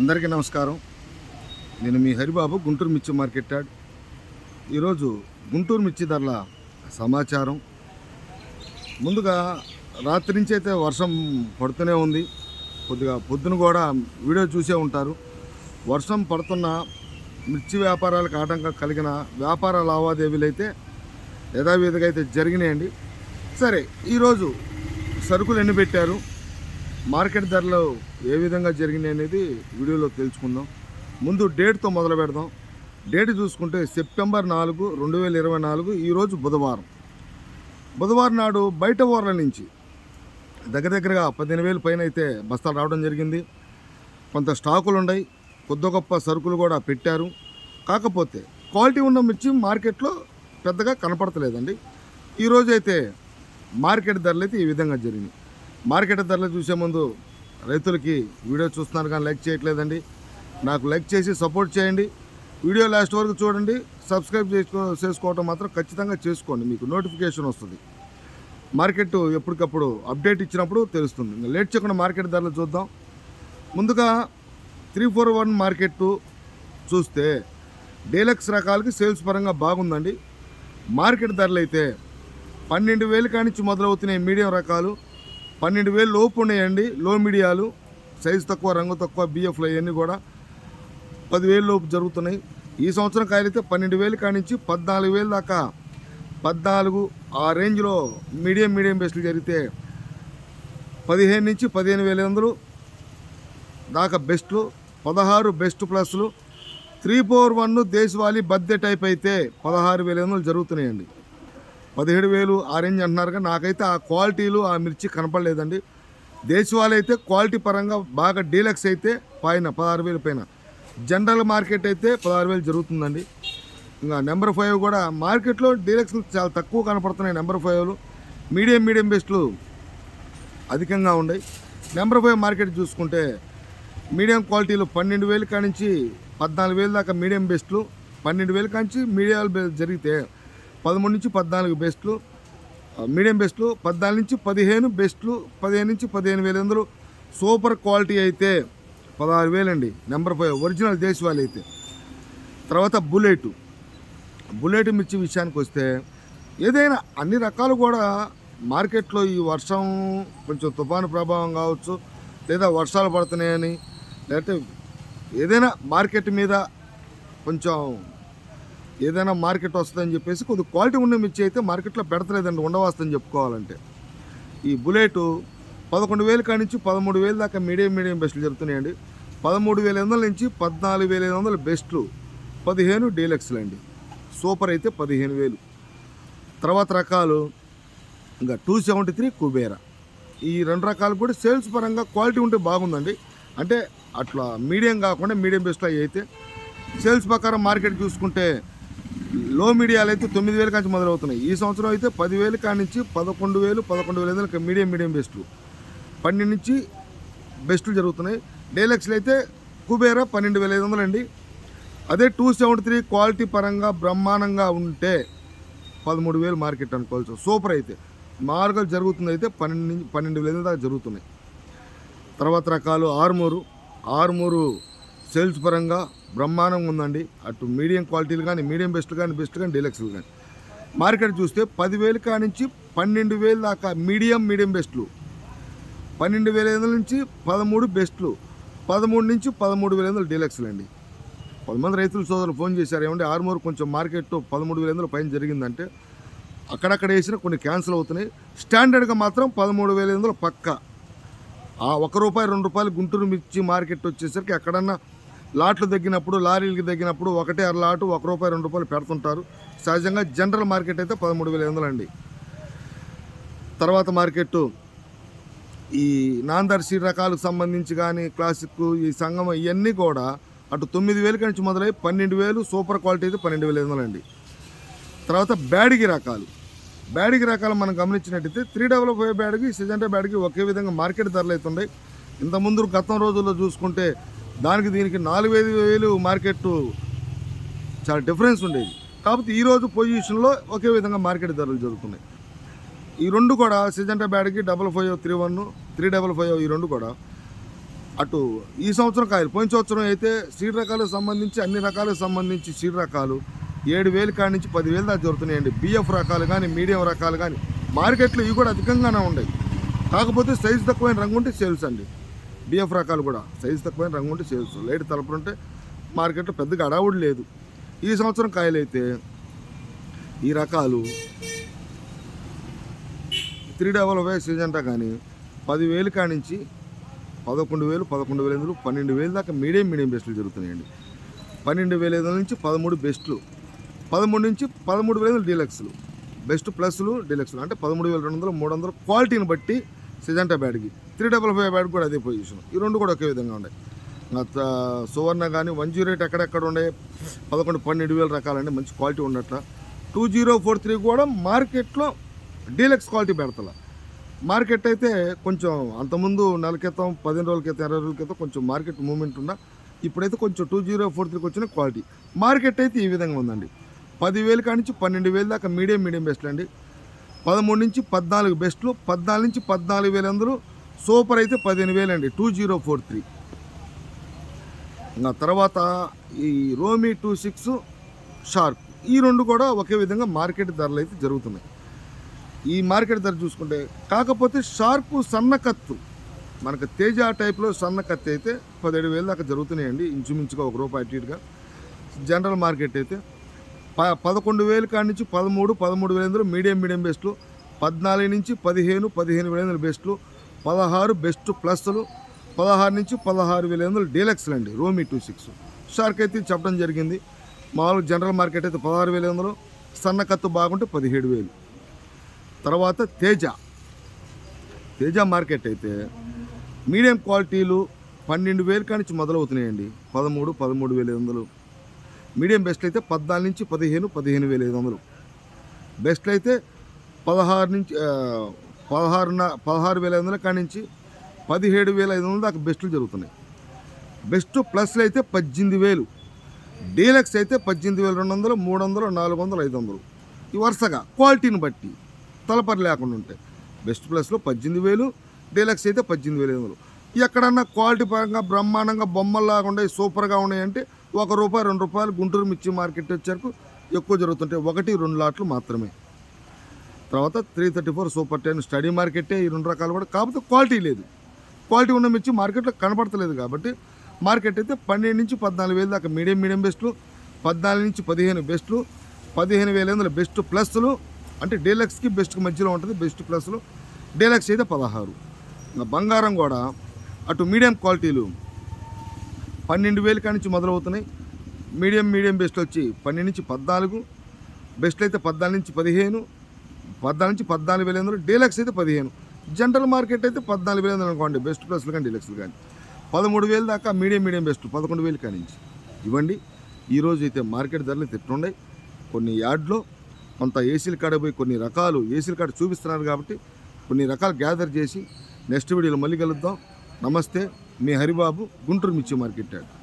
అందరికీ నమస్కారం. నేను మీ హరిబాబు గుంటూరు మిర్చి మార్కెట్ యాడ్. ఈరోజు గుంటూరు మిర్చి ధరల సమాచారం. ముందుగా రాత్రి నుంచి అయితే వర్షం పడుతూనే ఉంది. కొద్దిగా పొద్దున కూడా వీడియో చూసే ఉంటారు. వర్షం పడుతున్న మిర్చి వ్యాపారాలకు ఆటంకం కలిగిన వ్యాపార లావాదేవీలు అయితే యథావిధిగా అయితే జరిగినాయండి. సరే ఈరోజు సరుకులు ఎన్ని పెట్టారు? మార్కెట్ ధరలు ఏ విధంగా జరిగినాయి అనేది వీడియోలో తెలుసుకుందాం. ముందు డేట్తో మొదలు పెడదాం. డేట్ చూసుకుంటే సెప్టెంబర్ నాలుగు రెండు వేల ఇరవై నాలుగు ఈరోజు బుధవారం. బుధవారం నాడు బయట ఊర్ల నుంచి దగ్గర దగ్గరగా పదిహేను వేలు పైన అయితే బస్తాలు రావడం జరిగింది. కొంత స్టాకులు ఉన్నాయి. కొద్ది గొప్ప సరుకులు కూడా పెట్టారు. కాకపోతే క్వాలిటీ ఉన్న మిర్చి మార్కెట్లో పెద్దగా కనపడతలేదండి. ఈరోజైతే మార్కెట్ ధరలు అయితే ఈ విధంగా జరిగినాయి. మార్కెట్ ధరలు చూసే ముందు రైతులకి వీడియో చూస్తున్నారు కానీ లైక్ చేయట్లేదండి. నాకు లైక్ చేసి సపోర్ట్ చేయండి. వీడియో లాస్ట్ వరకు చూడండి. సబ్స్క్రైబ్ చేసుకో చేసుకోవటం మాత్రం ఖచ్చితంగా చేసుకోండి. మీకు నోటిఫికేషన్ వస్తుంది. మార్కెట్ ఎప్పటికప్పుడు అప్డేట్ ఇచ్చినప్పుడు తెలుస్తుంది. ఇంకా లేట్ చేయకుండా మార్కెట్ ధరలు చూద్దాం. ముందుగా త్రీ ఫోర్ వన్ మార్కెట్ చూస్తే డీలక్స్ రకాలకి సేల్స్ పరంగా బాగుందండి. మార్కెట్ ధరలు అయితే పన్నెండు వేలు కానించి మొదలవుతున్నాయి. మీడియం రకాలు పన్నెండు వేలు లోపు ఉన్నాయండి. లో మీడియాలు సైజు తక్కువ రంగు తక్కువ బిఎఫ్లు అవన్నీ కూడా పదివేలు లోపు జరుగుతున్నాయి. ఈ సంవత్సరం కాయలైతే పన్నెండు వేలు కానించి పద్నాలుగు వేలు దాకా. పద్నాలుగు ఆ రేంజ్లో మీడియం మీడియం బెస్ట్లు జరిగితే పదిహేను నుంచి పదిహేను వేల వందలు దాకా బెస్ట్లు పదహారు బెస్ట్ ప్లస్లు త్రీ ఫోర్ వన్ దేశవాళీ బర్త్డే టైప్ అయితే పదహారు వేల వందలు జరుగుతున్నాయండి. పదిహేడు వేలు ఆ రేంజ్ అంటున్నారు కానీ నాకైతే ఆ క్వాలిటీలు ఆ మిర్చి కనపడలేదండి. దేశవాళీ అయితే క్వాలిటీ పరంగా బాగా డీలక్స్ అయితే పైన పదహారు వేలు పైన. జనరల్ మార్కెట్ అయితే పదహారు వేలు జరుగుతుందండి. ఇంకా నెంబర్ ఫైవ్ కూడా మార్కెట్లో డీలక్స్ చాలా తక్కువ కనపడుతున్నాయి నెంబర్ ఫైవ్లు. మీడియం మీడియం బెస్ట్లు అధికంగా ఉన్నాయి. నెంబర్ ఫైవ్ మార్కెట్ చూసుకుంటే మీడియం క్వాలిటీలు పన్నెండు వేలు కానించి పద్నాలుగు వేలు దాకా మీడియం బెస్ట్లు పన్నెండు వేలు కానించి మీడియాలు జరిగితే పదమూడు నుంచి పద్నాలుగు బెస్ట్లు మీడియం బెస్ట్లు పద్నాలుగు నుంచి పదిహేను బెస్ట్లు పదిహేను నుంచి పదిహేను వేల వందలు. సూపర్ క్వాలిటీ అయితే పదహారు వేలండి. నెంబర్ ఫైవ్ ఒరిజినల్ దేశవాళీ అయితే. తర్వాత బుల్లెట్. బుల్లెట్ మిర్చి విషయానికి వస్తే ఏదైనా అన్ని రకాలు కూడా మార్కెట్లో ఈ వర్షం కొంచెం తుఫాను ప్రభావం కావచ్చు లేదా వర్షాలు పడుతున్నాయని లేకపోతే ఏదైనా మార్కెట్ మీద కొంచెం ఏదైనా మార్కెట్ వస్తుందని చెప్పేసి కొద్ది క్వాలిటీ ఉన్న మిర్చి అయితే మార్కెట్లో పెడతలేదండి ఉండవస్తుందని చెప్పుకోవాలంటే. ఈ బుల్లెట్ పదకొండు వేలు కాడి నుంచి పదమూడు వేలు దాకా మీడియం మీడియం బెస్ట్లు జరుగుతున్నాయండి. పదమూడు వేల ఐదు వందల నుంచి పద్నాలుగు వేల ఐదు వందల బెస్ట్లు పదిహేను డీలక్స్లు అండి. సూపర్ అయితే పదిహేను వేలు. తర్వాత రకాలు ఇంకా టూ సెవెంటీ త్రీ కుబేరా. ఈ రెండు రకాలు కూడా సేల్స్ పరంగా క్వాలిటీ ఉంటే బాగుందండి. అంటే అట్లా మీడియం కాకుండా మీడియం బెస్ట్లో అయితే సేల్స్ ప్రకారం మార్కెట్ చూసుకుంటే లో మీడియాలు అయితే తొమ్మిది వేలు కాంచి మొదలవుతున్నాయి. ఈ సంవత్సరం అయితే పదివేలు కాడి నుంచి పదకొండు వేలు పదకొండు వేల ఐదు మీడియం మీడియం బెస్ట్లు పన్నెండు నుంచి బెస్ట్లు జరుగుతున్నాయి. డైలక్స్లు అయితే కుబేరా పన్నెండు వేల ఐదు వందలు అండి. అదే టూ సెవెంటీ త్రీ క్వాలిటీ పరంగా బ్రహ్మాండంగా ఉంటే పదమూడు వేలు మార్కెట్ అనుకోవచ్చు. సూపర్ అయితే. మార్గలు జరుగుతుంది అయితే పన్నెండు పన్నెండు వేల దాకా జరుగుతున్నాయి. తర్వాత రకాలు ఆరుమూరు ఆరుమూరు సేల్స్ పరంగా బ్రహ్మాండంగా ఉందండి. అటు మీడియం క్వాలిటీలు కానీ మీడియం బెస్ట్ కానీ బెస్ట్ కానీ డీలక్స్లు కానీ. మార్కెట్ చూస్తే పదివేలు కా నుంచి పన్నెండు వేలు దాకా మీడియం మీడియం బెస్ట్లు. పన్నెండు వేల ఐదు వందల నుంచి పదమూడు బెస్ట్లు. పదమూడు నుంచి పదమూడు వేల ఐదు డీలక్స్లు అండి. కొంతమంది రైతులు సోదరులు ఫోన్ చేశారు ఏమంటే ఆరుమూరు కొంచెం మార్కెట్ పదమూడు వేల ఐదు పైన జరిగిందంటే అక్కడక్కడ వేసిన కొన్ని క్యాన్సిల్ అవుతున్నాయి. స్టాండర్డ్గా మాత్రం పదమూడు వేల ఐదు పక్క. ఆ ఒక రూపాయి రెండు రూపాయలు గుంటూరు మిర్చి మార్కెట్ వచ్చేసరికి ఎక్కడన్నా లాట్లు తగ్గినప్పుడు లారీలకి తగ్గినప్పుడు ఒకటే అర లాటు ఒక రూపాయి రెండు రూపాయలు పెడుతుంటారు. సహజంగా జనరల్ మార్కెట్ అయితే పదమూడు వేల ఐదు వందలు అండి. తర్వాత మార్కెట్ ఈ నాందర్శి రకాలకు సంబంధించి కానీ క్లాసిక్ ఈ సంగం ఇవన్నీ కూడా అటు తొమ్మిది వేలు నుంచి మొదలై పన్నెండు వేలు సూపర్ క్వాలిటీ అయితే పన్నెండు వేల ఐదు వందలు అండి. తర్వాత బ్యాడిగి రకాలు. బ్యాడిగి రకాలు మనం గమనించినట్టయితే త్రీ డబల్ ఫైవ్ బ్యాడ్కి సిజంటా బ్యాడ్కి ఒకే విధంగా మార్కెట్ ధరలు అవుతున్నాయి ఇంతకుముందు గతం రోజుల్లో చూసుకుంటే దానికి దీనికి నాలుగు ఐదు వేలు మార్కెట్ చాలా డిఫరెన్స్ ఉండేది. కాకపోతే ఈరోజు పొజిషన్లో ఒకే విధంగా మార్కెట్ ధరలు జరుగుతున్నాయి. ఈ రెండు కూడా Syngenta బ్యాడ్కి double five three one three double five ఈ రెండు కూడా అటు ఈ సంవత్సరం కాయలు పోయిన సంవత్సరం అయితే సీడ్ రకాలకు సంబంధించి అన్ని రకాలకు సంబంధించి సీడ్ రకాలు ఏడు వేలు కాడి నుంచి పదివేలు దాకా జరుగుతున్నాయండి. బిఎఫ్ రకాలు కానీ మీడియం రకాలు కానీ మార్కెట్లో ఇవి కూడా అధికంగానే ఉన్నాయి కాకపోతే సైజు తక్కువైన రంగు ఉంటే సేల్స్ అండి. బిఎఫ్ రకాలు కూడా సైజు తక్కువైన రంగు ఉంటే సేల్స్ లైట్ తలుపులు ఉంటే మార్కెట్లో పెద్దగా అడావుడు లేదు. ఈ సంవత్సరం కాయలైతే ఈ రకాలు త్రీ డబల్ ఫైవ్ సీజంటా కానీ పదివేలు కానించి పదకొండు వేలు పదకొండు వేల ఐదు పన్నెండు వేలు దాకా మీడియం మీడియం బెస్ట్లు జరుగుతున్నాయండి. పన్నెండు వేల ఐదు నుంచి పదమూడు బెస్ట్లు. పదమూడు నుంచి పదమూడు వేల ఐదు డీలక్స్లు. బెస్ట్ ప్లస్లు డీలక్స్లు. అంటే పదమూడు వేల రెండు వందలు మూడు వందలు క్వాలిటీని బట్టి Syngenta బ్యాడ్కి. Three double five bat కూడా అదే పొజిషన్ ఈ రెండు కూడా ఒకే విధంగా ఉన్నాయి. సువర్ణ కానీ వన్ జీరో ఎయిట్ ఎక్కడెక్కడ ఉండే? పదకొండు పన్నెండు వేల రకాలండి మంచి క్వాలిటీ ఉన్నట్ల. టూ జీరో ఫోర్ త్రీ కూడా మార్కెట్లో డీలక్స్ క్వాలిటీ పెడతల. మార్కెట్ అయితే కొంచెం అంతకుముందు నెల క్రితం పదిహేను రోజుల క్రితం ఇరవై రోజుల క్రితం కొంచెం మార్కెట్ మూమెంట్ ఉన్నా ఇప్పుడైతే కొంచెం టూ జీరో ఫోర్ త్రీకి వచ్చిన క్వాలిటీ మార్కెట్ అయితే ఈ విధంగా ఉందండి. పదివేలు కానించి నుంచి పన్నెండు వేలు దాకా మీడియం మీడియం బెస్ట్లు అండి పదమూడు నుంచి పద్నాలుగు బెస్ట్లు పద్నాలుగు నుంచి పద్నాలుగు వేలు అందరూ సూపర్ అయితే పదిహేను వేలు అండి టూ జీరో ఫోర్ త్రీ. ఇంకా తర్వాత ఈ రోమీ టూ సిక్స్ షార్ప్. ఈ రెండు కూడా ఒకే విధంగా మార్కెట్ ధరలు అయితే జరుగుతున్నాయి. ఈ మార్కెట్ ధర చూసుకుంటే కాకపోతే షార్ప్ సన్న కత్తు. మనకు తేజ టైప్లో సన్న కత్తి అయితే పదిహేడు వేలు దాకా జరుగుతున్నాయండి. ఇంచుమించుగా ఒక రూపాయి అటు ఇటుగా. జనరల్ మార్కెట్ అయితే ప పదకొండు వేలు కాడి నుంచి పదమూడు పదమూడు వేల మీడియం మీడియం బెస్ట్లు. పద్నాలుగు నుంచి పదిహేను పదిహేను వేల బెస్ట్లు. పదహారు బెస్ట్ ప్లస్లు పదహారు నుంచి పదహారు వేల ఎనిమిది డీలక్స్లు అండి రోమి టూ సిక్స్. షార్క్ అయితే చెప్పడం జరిగింది. మామూలు జనరల్ మార్కెట్ అయితే పదహారు వేల ఎనిమిదిలో సన్న కత్తు బాగుంటే పదిహేడు వేలు. తర్వాత తేజ. తేజ మార్కెట్ అయితే మీడియం క్వాలిటీలు పన్నెండు వేలు కానించి మొదలవుతున్నాయండి పదమూడు పదమూడు వేల ఐదు వందలు. మీడియం బెస్ట్ అయితే పద్నాలుగు నుంచి పదిహేను పదిహేను వేల ఐదు వందలు. బెస్ట్ అయితే పదహారు నుంచి ఆ, పదహారున పదహారు వేల ఐదు వందల నుంచి పదిహేడు వేల ఐదు వందలు దాకా బెస్ట్లు జరుగుతున్నాయి. బెస్ట్ ప్లస్లు అయితే పద్దెనిమిది వేలు. డీలక్స్ అయితే పద్దెనిమిది వేల రెండు వందలు మూడు వందలు నాలుగు వందలు ఐదు వందలు. ఈ వరుసగా క్వాలిటీని బట్టి తలపరి లేకుండా ఉంటాయి. బెస్ట్ ప్లస్లో పద్దెనిమిది వేలు డీలక్స్ అయితే పద్దెనిమిది వేల ఐదు వందలు. ఎక్కడన్నా క్వాలిటీ పరంగా బ్రహ్మాండంగా బొమ్మల్లాగా ఉన్నాయి సూపర్గా ఉన్నాయంటే ఒక రూపాయి రెండు రూపాయలు గుంటూరు మిర్చి మార్కెట్ వచ్చేరకు ఎక్కువ జరుగుతుంటాయి. ఒకటి రెండు లాట్లు మాత్రమే. తర్వాత three thirty four super ten steady మార్కెటే ఈ రెండు రకాలు కూడా. కాకపోతే క్వాలిటీ లేదు. క్వాలిటీ ఉన్న మిర్చి మార్కెట్లో కనపడతలేదు కాబట్టి మార్కెట్ అయితే పన్నెండు నుంచి పద్నాలుగు వేలు దాకా మీడియం మీడియం బెస్ట్లు పద్నాలుగు నుంచి పదిహేను బెస్ట్లు పదిహేను వేల ఎనిమిది బెస్ట్ ప్లస్లు అంటే డీలక్స్కి బెస్ట్కి మధ్యలో ఉంటుంది బెస్ట్ ప్లస్లు డీలక్స్ అయితే పదహారు. బంగారం కూడా అటు మీడియం క్వాలిటీలు పన్నెండు వేలు కాడి నుంచి మొదలవుతున్నాయి. మీడియం మీడియం బెస్ట్ వచ్చి పన్నెండు నుంచి పద్నాలుగు బెస్ట్లు అయితే పద్నాలుగు నుంచి పదిహేను పద్నాలుగు నుంచి పద్నాలుగు వేల ఎనిమిది డీలక్స్ అయితే పదిహేను. జనరల్ మార్కెట్ అయితే పద్నాలుగు వేల ఎనిమిది అనుకోండి బెస్ట్ ప్లస్లు కానీ డీలక్స్లు కానీ. పదమూడు వేలు దాకా మీడియం మీడియం బెస్ట్ పదకొండు వేలు కానించి ఇవ్వండి ఈరోజు అయితే మార్కెట్ ధరలు తిట్టుండే కొన్ని యార్డ్లో కొంత ఏసీల కాడ పోయి కొన్ని రకాలు ఏసీల కాడ చూపిస్తున్నారు కాబట్టి కొన్ని రకాలు గ్యాదర్ చేసి నెక్స్ట్ వీడియోలో మళ్ళీ కలుద్దాం. నమస్తే మీ హరిబాబు గుంటూరు మిర్చి మార్కెట్ యార్డ్